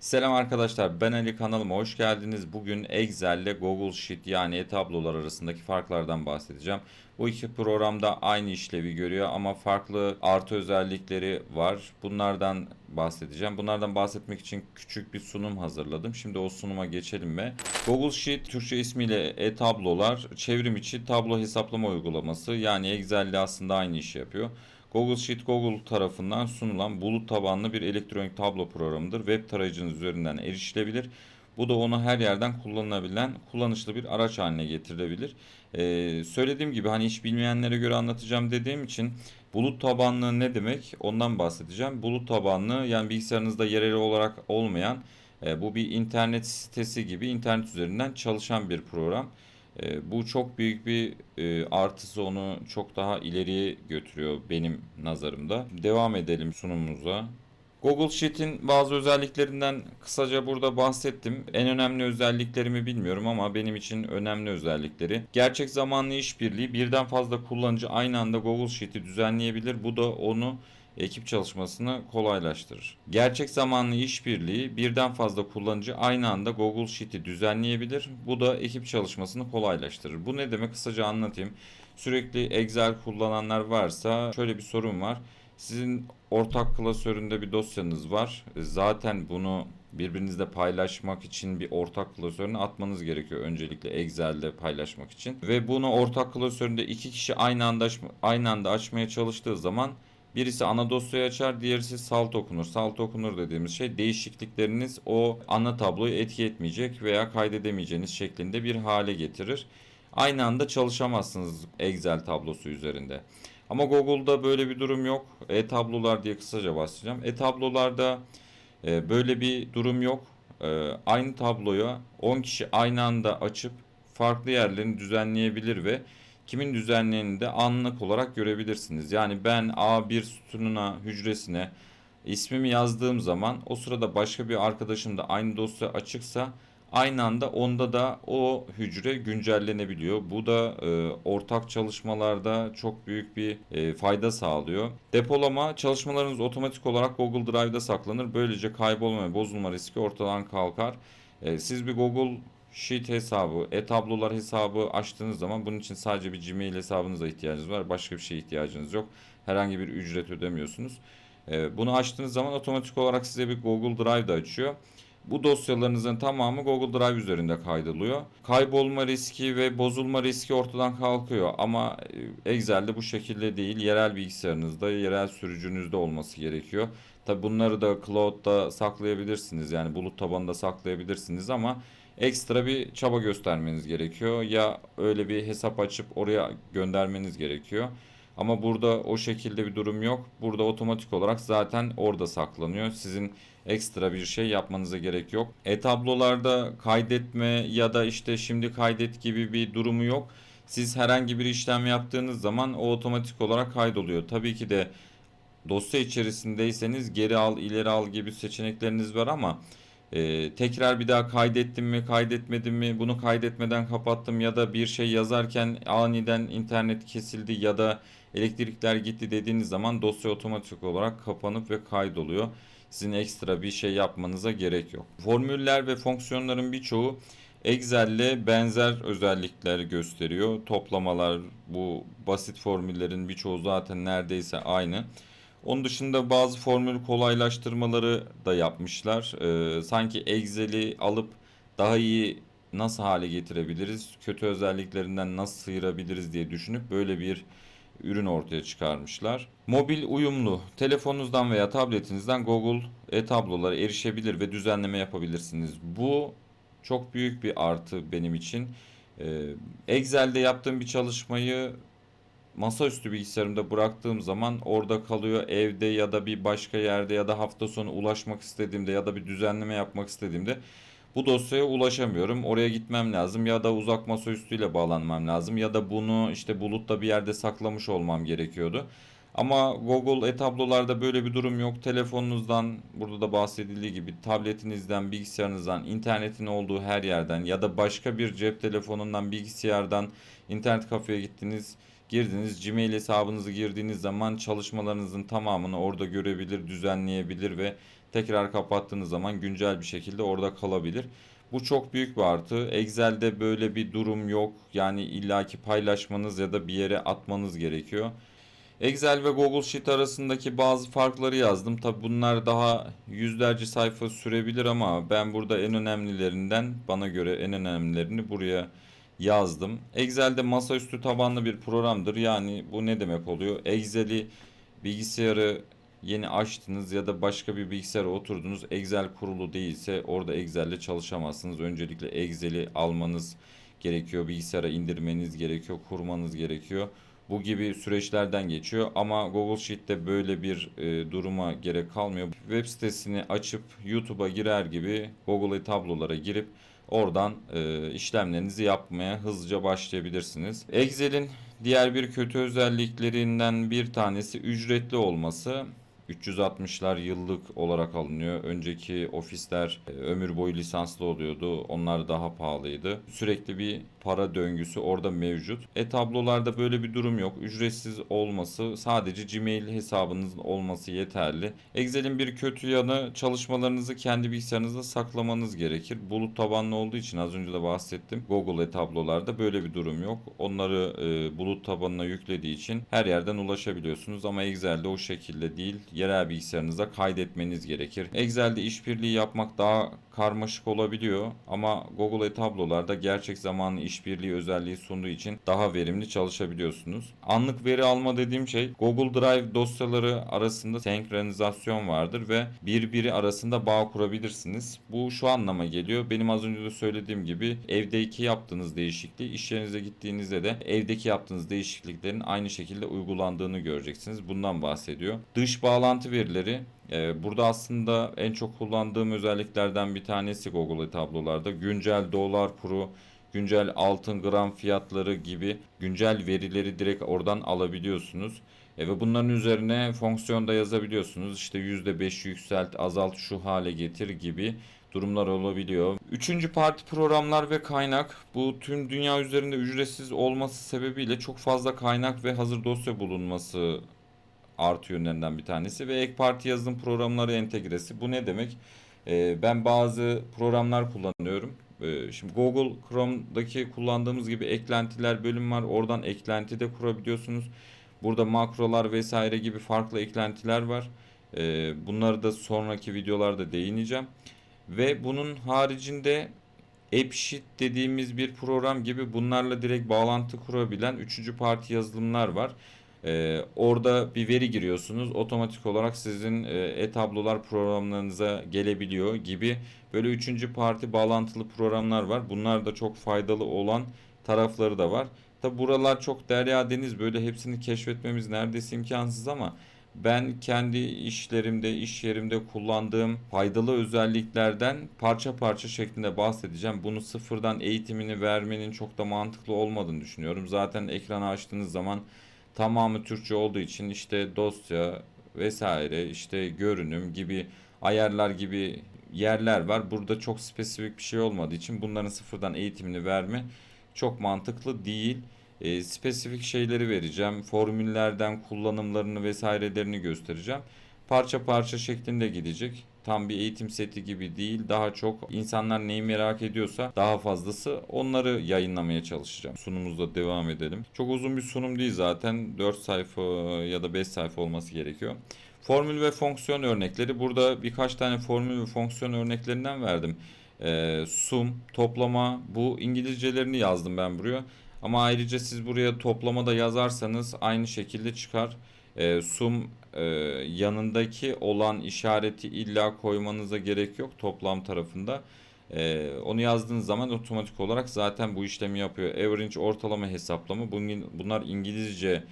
Selam arkadaşlar ben Ali kanalıma hoş geldiniz. Bugün Excel ile Google Sheet yani e-tablolar arasındaki farklardan bahsedeceğim. Bu iki programda aynı işlevi görüyor ama farklı artı özellikleri var. Bunlardan bahsedeceğim. Bunlardan bahsetmek için küçük bir sunum hazırladım. Şimdi o sunuma geçelim mi? Google Sheet Türkçe ismiyle e-tablolar çevrim içi tablo hesaplama uygulaması yani Excel ile aslında aynı işi yapıyor. Google Sheet Google tarafından sunulan bulut tabanlı bir elektronik tablo programıdır. Web tarayıcınız üzerinden erişilebilir. Bu da onu her yerden kullanılabilen kullanışlı bir araç haline getirebilir. Ee, söylediğim gibi hani hiç bilmeyenlere göre anlatacağım dediğim için bulut tabanlı ne demek ondan bahsedeceğim. Bulut tabanlı yani bilgisayarınızda yerel olarak olmayan e, bu bir internet sitesi gibi internet üzerinden çalışan bir program. E, bu çok büyük bir e, artısı onu çok daha ileriye götürüyor benim nazarımda. Devam edelim sunumumuza. Google Sheet'in bazı özelliklerinden kısaca burada bahsettim. En önemli özelliklerimi bilmiyorum ama benim için önemli özellikleri. Gerçek zamanlı işbirliği birden fazla kullanıcı aynı anda Google Sheet'i düzenleyebilir. Bu da onu ekip çalışmasını kolaylaştırır. Gerçek zamanlı işbirliği birden fazla kullanıcı aynı anda Google Sheet'i düzenleyebilir. Bu da ekip çalışmasını kolaylaştırır. Bu ne demek kısaca anlatayım. Sürekli Excel kullananlar varsa şöyle bir sorun var. Sizin ortak klasöründe bir dosyanız var. Zaten bunu birbirinizle paylaşmak için bir ortak klasörüne atmanız gerekiyor öncelikle Excel'de paylaşmak için. Ve bunu ortak klasöründe iki kişi aynı anda aynı anda açmaya çalıştığı zaman Birisi ana dosyayı açar, diğerisi salt okunur. Salt okunur dediğimiz şey değişiklikleriniz o ana tabloyu etki etmeyecek veya kaydedemeyeceğiniz şeklinde bir hale getirir. Aynı anda çalışamazsınız Excel tablosu üzerinde. Ama Google'da böyle bir durum yok. E-tablolar diye kısaca bahsedeceğim. E-tablolarda e, böyle bir durum yok. E, aynı tabloyu 10 kişi aynı anda açıp farklı yerlerini düzenleyebilir ve kimin düzenleyenini de anlık olarak görebilirsiniz. Yani ben A1 sütununa, hücresine ismimi yazdığım zaman o sırada başka bir arkadaşım da aynı dosya açıksa aynı anda onda da o hücre güncellenebiliyor. Bu da e, ortak çalışmalarda çok büyük bir e, fayda sağlıyor. Depolama çalışmalarınız otomatik olarak Google Drive'da saklanır. Böylece kaybolma ve bozulma riski ortadan kalkar. E, siz bir Google Sheet hesabı, e-tablolar hesabı açtığınız zaman bunun için sadece bir Gmail hesabınıza ihtiyacınız var. Başka bir şeye ihtiyacınız yok. Herhangi bir ücret ödemiyorsunuz. Ee, bunu açtığınız zaman otomatik olarak size bir Google Drive da açıyor. Bu dosyalarınızın tamamı Google Drive üzerinde kaydoluyor. Kaybolma riski ve bozulma riski ortadan kalkıyor ama e, Excel'de bu şekilde değil. Yerel bilgisayarınızda, yerel sürücünüzde olması gerekiyor. Tabi bunları da cloud'da saklayabilirsiniz. Yani bulut tabanında saklayabilirsiniz ama ekstra bir çaba göstermeniz gerekiyor. Ya öyle bir hesap açıp oraya göndermeniz gerekiyor. Ama burada o şekilde bir durum yok. Burada otomatik olarak zaten orada saklanıyor. Sizin ekstra bir şey yapmanıza gerek yok. E-tablolarda kaydetme ya da işte şimdi kaydet gibi bir durumu yok. Siz herhangi bir işlem yaptığınız zaman o otomatik olarak kaydoluyor. Tabii ki de dosya içerisindeyseniz geri al, ileri al gibi seçenekleriniz var ama ee, tekrar bir daha kaydettim mi kaydetmedim mi bunu kaydetmeden kapattım ya da bir şey yazarken aniden internet kesildi ya da elektrikler gitti dediğiniz zaman dosya otomatik olarak kapanıp ve kaydoluyor. Sizin ekstra bir şey yapmanıza gerek yok. Formüller ve fonksiyonların birçoğu Excel'le benzer özellikler gösteriyor. Toplamalar, bu basit formüllerin birçoğu zaten neredeyse aynı. Onun dışında bazı formül kolaylaştırmaları da yapmışlar. Ee, sanki Excel'i alıp daha iyi nasıl hale getirebiliriz, kötü özelliklerinden nasıl sıyırabiliriz diye düşünüp böyle bir ürün ortaya çıkarmışlar. Mobil uyumlu. Telefonunuzdan veya tabletinizden Google e-tablolara erişebilir ve düzenleme yapabilirsiniz. Bu çok büyük bir artı benim için. Ee, Excel'de yaptığım bir çalışmayı masaüstü bilgisayarımda bıraktığım zaman orada kalıyor evde ya da bir başka yerde ya da hafta sonu ulaşmak istediğimde ya da bir düzenleme yapmak istediğimde bu dosyaya ulaşamıyorum. Oraya gitmem lazım ya da uzak masaüstüyle bağlanmam lazım ya da bunu işte bulutta bir yerde saklamış olmam gerekiyordu. Ama Google e-tablolarda böyle bir durum yok. Telefonunuzdan burada da bahsedildiği gibi tabletinizden, bilgisayarınızdan, internetin olduğu her yerden ya da başka bir cep telefonundan, bilgisayardan internet kafeye gittiniz Girdiniz Gmail hesabınızı girdiğiniz zaman çalışmalarınızın tamamını orada görebilir, düzenleyebilir ve tekrar kapattığınız zaman güncel bir şekilde orada kalabilir. Bu çok büyük bir artı. Excel'de böyle bir durum yok. Yani illaki paylaşmanız ya da bir yere atmanız gerekiyor. Excel ve Google Sheet arasındaki bazı farkları yazdım. Tabi bunlar daha yüzlerce sayfa sürebilir ama ben burada en önemlilerinden bana göre en önemlilerini buraya yazdım. Excel'de masaüstü tabanlı bir programdır. Yani bu ne demek oluyor? Excel'i bilgisayarı yeni açtınız ya da başka bir bilgisayara oturdunuz. Excel kurulu değilse orada Excel'le çalışamazsınız. Öncelikle Excel'i almanız gerekiyor. Bilgisayara indirmeniz gerekiyor, kurmanız gerekiyor. Bu gibi süreçlerden geçiyor ama Google Sheet'te böyle bir e, duruma gerek kalmıyor. Web sitesini açıp YouTube'a girer gibi Google'e tablolara girip oradan e, işlemlerinizi yapmaya hızlıca başlayabilirsiniz. Excel'in diğer bir kötü özelliklerinden bir tanesi ücretli olması. 360'lar yıllık olarak alınıyor. Önceki ofisler e, ömür boyu lisanslı oluyordu. Onlar daha pahalıydı. Sürekli bir para döngüsü orada mevcut. E-tablolarda böyle bir durum yok. Ücretsiz olması sadece Gmail hesabınızın olması yeterli. Excel'in bir kötü yanı çalışmalarınızı kendi bilgisayarınızda saklamanız gerekir. Bulut tabanlı olduğu için az önce de bahsettim. Google e-tablolarda böyle bir durum yok. Onları e, bulut tabanına yüklediği için her yerden ulaşabiliyorsunuz ama Excel'de o şekilde değil. Yerel bilgisayarınıza kaydetmeniz gerekir. Excel'de işbirliği yapmak daha karmaşık olabiliyor ama Google e-tablolarda gerçek zamanlı işbirliği özelliği sunduğu için daha verimli çalışabiliyorsunuz. Anlık veri alma dediğim şey Google Drive dosyaları arasında senkronizasyon vardır ve birbiri arasında bağ kurabilirsiniz. Bu şu anlama geliyor. Benim az önce de söylediğim gibi evdeki yaptığınız değişikliği iş yerinize gittiğinizde de evdeki yaptığınız değişikliklerin aynı şekilde uygulandığını göreceksiniz. Bundan bahsediyor. Dış bağlantı verileri ee, burada aslında en çok kullandığım özelliklerden bir tanesi Google tablolarda güncel dolar kuru, güncel altın gram fiyatları gibi güncel verileri direkt oradan alabiliyorsunuz. E, ve bunların üzerine fonksiyonda yazabiliyorsunuz. İşte %5 yükselt, azalt, şu hale getir gibi durumlar olabiliyor. Üçüncü parti programlar ve kaynak bu tüm dünya üzerinde ücretsiz olması sebebiyle çok fazla kaynak ve hazır dosya bulunması artı yönlerinden bir tanesi ve ek parti yazılım programları entegresi. Bu ne demek? Ee, ben bazı programlar kullanıyorum. Ee, şimdi Google Chrome'daki kullandığımız gibi eklentiler bölüm var. Oradan eklenti de kurabiliyorsunuz. Burada makrolar vesaire gibi farklı eklentiler var. Ee, bunları da sonraki videolarda değineceğim. Ve bunun haricinde AppSheet dediğimiz bir program gibi bunlarla direkt bağlantı kurabilen üçüncü parti yazılımlar var. Ee, orada bir veri giriyorsunuz. Otomatik olarak sizin e, e-tablolar programlarınıza gelebiliyor gibi böyle üçüncü parti bağlantılı programlar var. Bunlar da çok faydalı olan tarafları da var. Tabi buralar çok derya deniz böyle hepsini keşfetmemiz neredeyse imkansız ama ben kendi işlerimde, iş yerimde kullandığım faydalı özelliklerden parça parça şeklinde bahsedeceğim. Bunu sıfırdan eğitimini vermenin çok da mantıklı olmadığını düşünüyorum. Zaten ekranı açtığınız zaman tamamı Türkçe olduğu için işte dosya vesaire işte görünüm gibi ayarlar gibi yerler var. Burada çok spesifik bir şey olmadığı için bunların sıfırdan eğitimini verme çok mantıklı değil. E, spesifik şeyleri vereceğim. Formüllerden kullanımlarını vesairelerini göstereceğim. Parça parça şeklinde gidecek tam bir eğitim seti gibi değil. Daha çok insanlar neyi merak ediyorsa daha fazlası onları yayınlamaya çalışacağım. Sunumumuzda devam edelim. Çok uzun bir sunum değil zaten. 4 sayfa ya da 5 sayfa olması gerekiyor. Formül ve fonksiyon örnekleri. Burada birkaç tane formül ve fonksiyon örneklerinden verdim. E, sum, toplama bu İngilizcelerini yazdım ben buraya. Ama ayrıca siz buraya toplama da yazarsanız aynı şekilde çıkar. E, sum e, yanındaki olan işareti illa koymanıza gerek yok toplam tarafında. E, onu yazdığınız zaman otomatik olarak zaten bu işlemi yapıyor. Average ortalama hesaplama bunlar İngilizce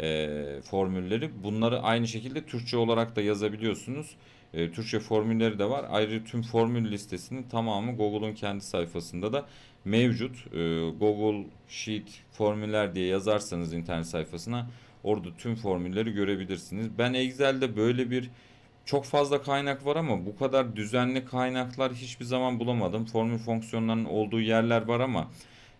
e, formülleri. Bunları aynı şekilde Türkçe olarak da yazabiliyorsunuz. E, Türkçe formülleri de var. Ayrıca tüm formül listesinin tamamı Google'un kendi sayfasında da mevcut. E, Google Sheet formüller diye yazarsanız internet sayfasına Orada tüm formülleri görebilirsiniz. Ben Excel'de böyle bir çok fazla kaynak var ama bu kadar düzenli kaynaklar hiçbir zaman bulamadım. Formül fonksiyonlarının olduğu yerler var ama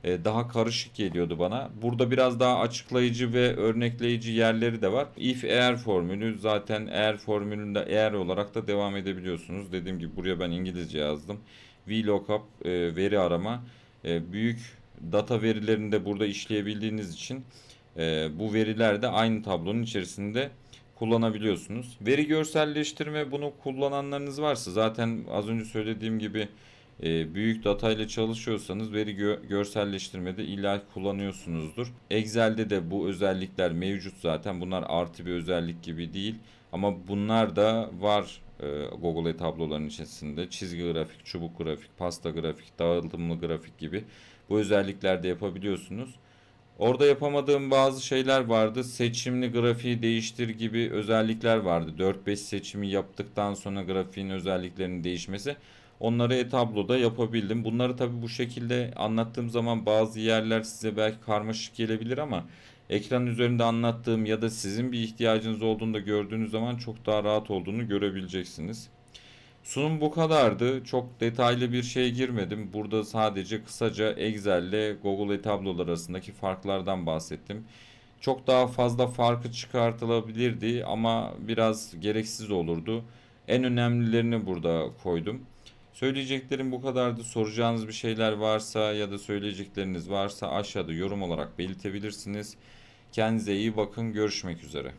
e, daha karışık geliyordu bana. Burada biraz daha açıklayıcı ve örnekleyici yerleri de var. If eğer formülü zaten eğer formülünde eğer olarak da devam edebiliyorsunuz. Dediğim gibi buraya ben İngilizce yazdım. VLOOKUP e, veri arama e, büyük data verilerini de burada işleyebildiğiniz için e, bu veriler de aynı tablonun içerisinde kullanabiliyorsunuz. Veri görselleştirme bunu kullananlarınız varsa zaten az önce söylediğim gibi e, büyük data çalışıyorsanız veri gö- görselleştirmede illa kullanıyorsunuzdur. Excel'de de bu özellikler mevcut zaten. Bunlar artı bir özellik gibi değil. Ama bunlar da var e, Google tabloların içerisinde. Çizgi grafik, çubuk grafik, pasta grafik, dağıtımlı grafik gibi bu özellikler de yapabiliyorsunuz. Orada yapamadığım bazı şeyler vardı. Seçimli grafiği değiştir gibi özellikler vardı. 4-5 seçimi yaptıktan sonra grafiğin özelliklerinin değişmesi. Onları e-tabloda yapabildim. Bunları tabii bu şekilde anlattığım zaman bazı yerler size belki karmaşık gelebilir ama ekran üzerinde anlattığım ya da sizin bir ihtiyacınız olduğunda gördüğünüz zaman çok daha rahat olduğunu görebileceksiniz. Sunum bu kadardı. Çok detaylı bir şeye girmedim. Burada sadece kısaca Excel ile Google e-tablolar arasındaki farklardan bahsettim. Çok daha fazla farkı çıkartılabilirdi ama biraz gereksiz olurdu. En önemlilerini burada koydum. Söyleyeceklerim bu kadardı. Soracağınız bir şeyler varsa ya da söyleyecekleriniz varsa aşağıda yorum olarak belirtebilirsiniz. Kendinize iyi bakın. Görüşmek üzere.